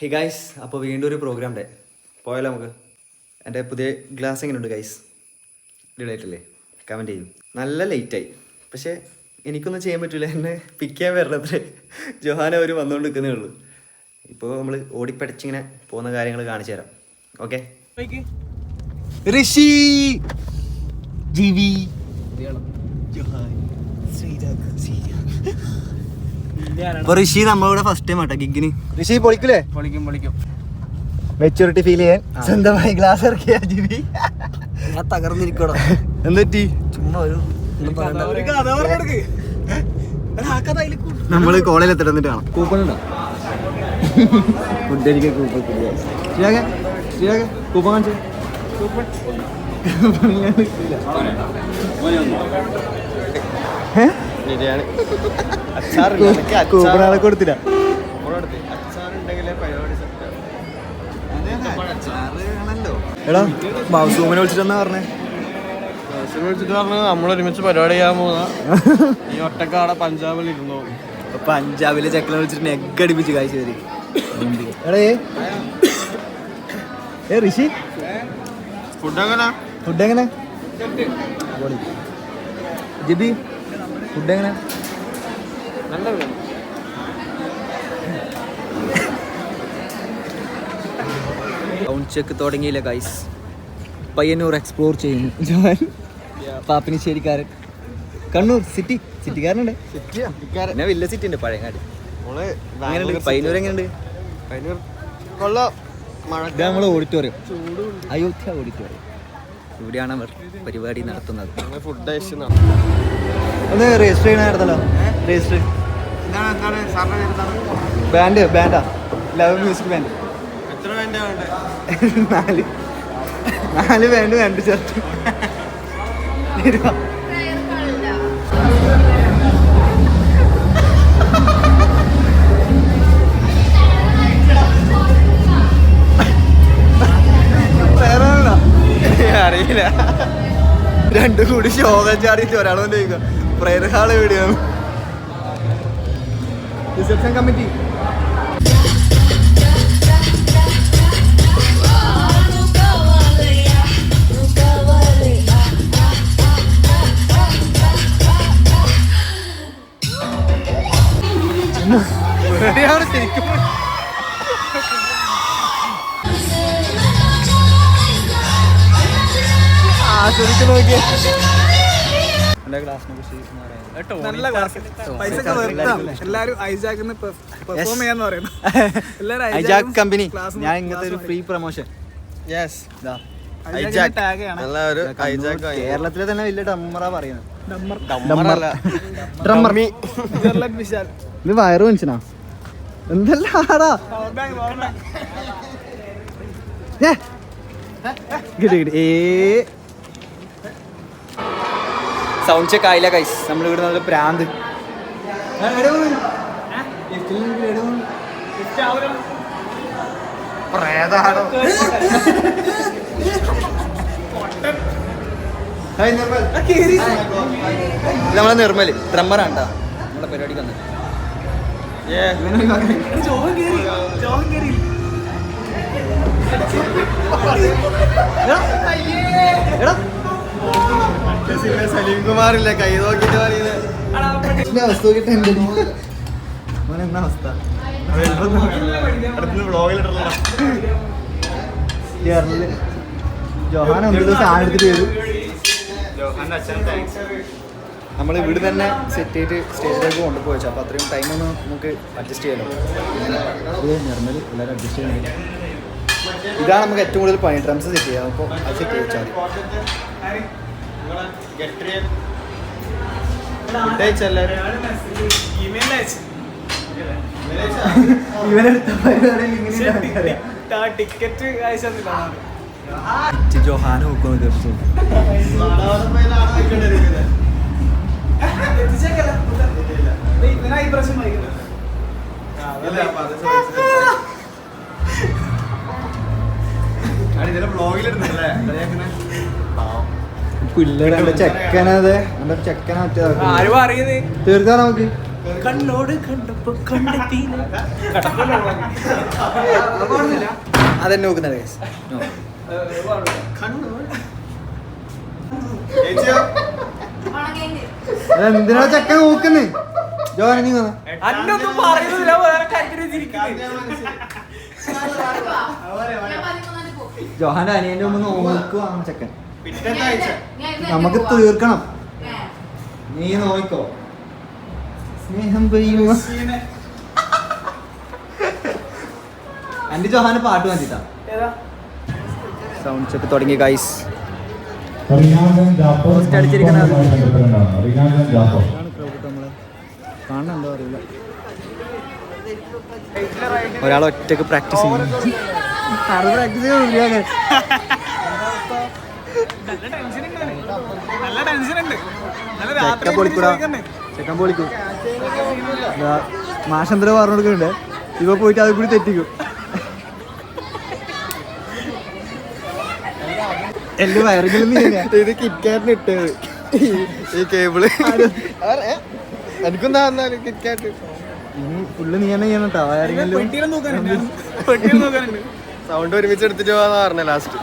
Hey guys അപ്പോൾ വീണ്ടും ഒരു പ്രോഗ്രാം ഡേ പോയാലോ നമുക്ക്? എന്റെ പുതിയ ഗ്ലാസ് എങ്ങനെയുണ്ട് ഗൈസ് ഡിലൈറ്റല്ലേ കമന്റ് ചെയ്യും. നല്ല ലേറ്റായി പക്ഷേ എനിക്കൊന്നും ചെയ്യാൻ പറ്റില്ല എന്നെ പിക്ക് ചെയ്യാൻ വരണത്രേ. ജോഹാന അവർ വന്നുകൊണ്ട് നിൽക്കുന്നേ ഉള്ളൂ. ഇപ്പോൾ നമ്മൾ ഓടിപ്പടച്ചിങ്ങനെ പോകുന്ന കാര്യങ്ങൾ കാണിച്ചു തരാം. ഓക്കെ ഋഷി! ജിവി അപ്പൊ ഋഷി നമ്മളിവിടെ ഫസ്റ്റ് ടൈം ആട്ടോ ഗിഗിന്. ഋഷി പൊളിക്കൂലേ? പൊളിക്കും പൊളിക്കും. മെച്ചൂരിറ്റി ഫീൽ ചെയ്യാൻ. സ്വന്തമായി ഗ്ലാസ് ഇറക്കിയ ജിബി. ഞാൻ തകർന്നിരിക്കണോ എന്തെറ്റി ചുമ്മാ ഒരു ഒരു നമ്മൾ കോളേജിൽ എത്തിട്ട് കാണാം. കൂപ്പൺ ഉണ്ടോ ഫുഡ് എനിക്ക് കൂപ്പൺ കൂപ്പൺ. കാണിച്ചു ബിരിയാണി ആളെ കൊടുത്തില്ല. എടാ മൗസൂമിനെ വിളിച്ചിട്ടെന്നാ പറഞ്ഞേ. വിളിച്ചിട്ട് പറഞ്ഞു നമ്മൾ ഒരുമിച്ച് പരിപാടി ചെയ്യാൻ പോകുന്ന ഈ ഒറ്റക്കാടെ പഞ്ചാബിൽ ഇരുന്നു. പഞ്ചാബിലെ ചെക്കനെ വിളിച്ചിട്ട് നെഗ് അടിപ്പിച്ച് കാഴ്ച വരും എടാ ഏ? ഋഷി? ഫുഡ് എങ്ങനെ? ഫുഡ് എങ്ങനെ? ജിബി? ഫുഡ് എങ്ങനെ? നല്ല ടൗൺ ചെക്ക് തുടങ്ങിയില്ല ഗൈസ് പയ്യന്നൂർ എക്സ്പ്ലോർ ചെയ്യുന്നു. ജോൻ പാപ്പിനിശ്ശേരിക്കാരൻ കണ്ണൂർ സിറ്റി സിറ്റിക്കാരനുണ്ട് പിന്നെ വലിയ സിറ്റി ഉണ്ട് പഴയങ്ങാട്. എങ്ങനെയുണ്ട്? പയ്യന്നൂർ എങ്ങനെയുണ്ട്? കൊള്ളാം. മഴ നമ്മളെ ഓഡിറ്റോറിയം അയോധ്യ ഓഡിറ്റോറിയം ഇവിടെയാണ് അവർ പരിപാടി നടത്തുന്നത്. ഫുഡ് കഴിച്ചു ഒന്ന് രജിസ്റ്റർ ചെയ്യണമായിരുന്നല്ലോ രജിസ്റ്റർ ബാൻഡ് ബാൻഡാ ലവ് മ്യൂസിക് ബാൻഡ് എത്ര വേണ്ട വേണ്ടേ നാല്. നാല് ബാൻഡ് രണ്ട് ഷർട്ട് ശോകം ചാടിയിട്ട് ഒരാൾ കൊണ്ട് ചോദിക്കുക പ്രയർ ഹാൾ എവിടെയാണ്? റിസപ്ഷൻ കമ്മിറ്റി ശരിക്കും. ആസ്വദിച്ച് നോക്കിയേ. എന്റെ ക്ലാസ്സിനെ കുറിച്ച് നല്ല ക്ലാസ് പൈസ ഒക്കെ വെറുതാണ് എല്ലാരും ഐജാക്കിന്ന് പെർഫോം ചെയ്യാന്ന് പറയുന്നു. എല്ലാരും ഐജാക്ക് കമ്പനി ഞാൻ ഇങ്ങനത്തെ ഒരു ഫ്രീ പ്രൊമോഷൻ യെസ് കേരളത്തിലെ തന്നെ വലിയ ഡമ്മറാ പറയുന്നത്. ഇത് വയറ് മനുഷ്യനാ എന്തല്ലാടാ പവർ ബാങ്ക് പവർ ബാങ്ക് ഏ. കിട്ടി കിട്ടി ഏ. സൗണ്ട് ചെക്ക് ആയില്ല കൈസ് നമ്മൾ ഇവിടെ നല്ല പ്രാന്ത്. പ്രേതാണോ നമ്മളെ നിർമ്മൽ ഡ്രമ്മറാണ് ട്ടാ. നമ്മളെ പരിപാടിക്ക് വന്നത് എടാ. സലീം കുമാറില്ല കൈ നോക്കിട്ട് പറയുന്നത് അവസ്ഥ എന്റെ മോനെ എന്നാ അവസ്ഥ? കേരളത്തിൽ ജോഹാൻ ഒന്നും ദിവസം ആണെടുത്തിട്ട് വരും. നമ്മൾ ഇവിടെ തന്നെ സെറ്റ് ചെയ്തിട്ട് സ്റ്റേജിലേക്ക് കൊണ്ടുപോയി. അപ്പോൾ അത്രയും ടൈം ഒന്ന് നമുക്ക് അഡ്ജസ്റ്റ് എല്ലാവരും അഡ്ജസ്റ്റ് ചെയ്യണം ഇതാണ് നമുക്ക് ഏറ്റവും കൂടുതൽ പണി ഡ്രംസ് സെറ്റ് ചെയ്യാം. അപ്പോൾ അത് സെറ്റ് ചെയ്യാം വെച്ചാൽ അയച്ചു. ടിക്കറ്റ് അയച്ചെന്നില്ല ജോഹാന നോക്കുന്നു തീർച്ചയായും ഇവനാ ഈ പ്രശ്നം വൈകുന്നത് പിള്ളേരെ ചെക്കനത് എന്റെ ചെക്കനെ ആരും അറിയുന്നത് തീർക്കാം നമുക്ക്? കണ്ണോട് കണ്ടപ്പോ കണ്ടെത്തിയില്ല. അതെന്നെ നോക്കുന്നത് ഗൈസ് എന്തിനാ ചക്ക നോക്കുന്നേ? ജോഹാനിങ്ങനെ അന്നൊന്നും പറയുന്നില്ല ജോഹാന്റെ അനിയന്റെ ഒന്ന് നോക്കുവാണ് ചക്കൻ. നമുക്ക് തീർക്കണം. നീ നോക്കോ സ്നേഹം പെയ്യുമോ? അന്റെ ജോഹാന് പാട്ട് വന്നിട്ടാ സൗണ്ട് ചെക്ക് തുടങ്ങി ഗൈസ് അടിച്ചിരിക്കുന്ന. കാണുന്നുണ്ടോ അറിയില്ല. ഒരാൾ ഒറ്റയ്ക്ക് പ്രാക്ടീസ് ചെയ്യുന്നു. പ്രാക്ടീസ് ഉണ്ട് നല്ല ടെൻഷൻ ഉണ്ട്. നല്ല രാത്രി മാഷന്തര പറഞ്ഞു കൊടുക്കുന്നുണ്ട് ഇവ പോയിട്ട് അത് കൂടി തെറ്റിക്കും. എന്റെ വയറിൽ ഇത് കിറ്റ്കാറ്റിന് ഇട്ടത്. ഈ കേബിൾ എനിക്കൊന്നാ എന്നാലും കിറ്റ്കാറ്റ് ഫുള്ള് നീ തന്നെ ചെയ്യണം കേട്ടോ സൗണ്ട് ഒരുമിച്ച് എടുത്തിട്ട് പോവാന്ന് പറഞ്ഞ ലാസ്റ്റ്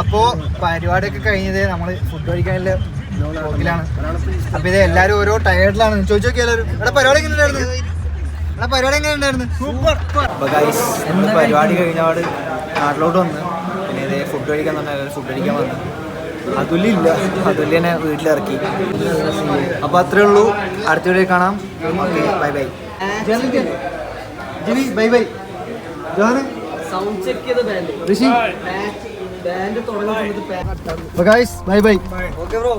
അപ്പോ പരിപാടിയൊക്കെ കഴിഞ്ഞത് നമ്മൾ ഫുഡ് കഴിക്കാനുള്ള ബ്ലോഗിലാണ് അപ്പൊ ഇത് എല്ലാരും ഓരോ ടയേർഡിലാണ് ചോദിച്ചു നോക്കി എല്ലാവരും എടാ പരിപാടി എങ്ങനെ ഉണ്ടായിരുന്നു? എടാ പരിപാടി എങ്ങനെ ഉണ്ടായിരുന്നു? സൂപ്പർ അപ്പൊ ഗൈസ് പരിപാടി കഴിഞ്ഞപാട് നാട്ടിലോട്ട് വന്ന്. പിന്നെ ഇതേ ഫുഡ് കഴിക്കാൻ തന്നെ ഫുഡ് കഴിക്കാൻ വന്ന്. അതുല്യില്ല അതുല്യനെ വീട്ടിലിറക്കി. അപ്പൊ അത്രേ ഉള്ളൂ. അടുത്ത വീഡിയോ കാണാം. Bye bye. Jini bye bye. ജോഹന്? Rishi. Bye bye okay bro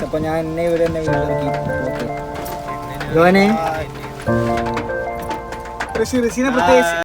അപ്പൊ ഞാൻ എന്നെ ഇവിടെ തന്നെ ജോനെ ഋഷി ഋഷിനെ പ്രത്യേകിച്ച്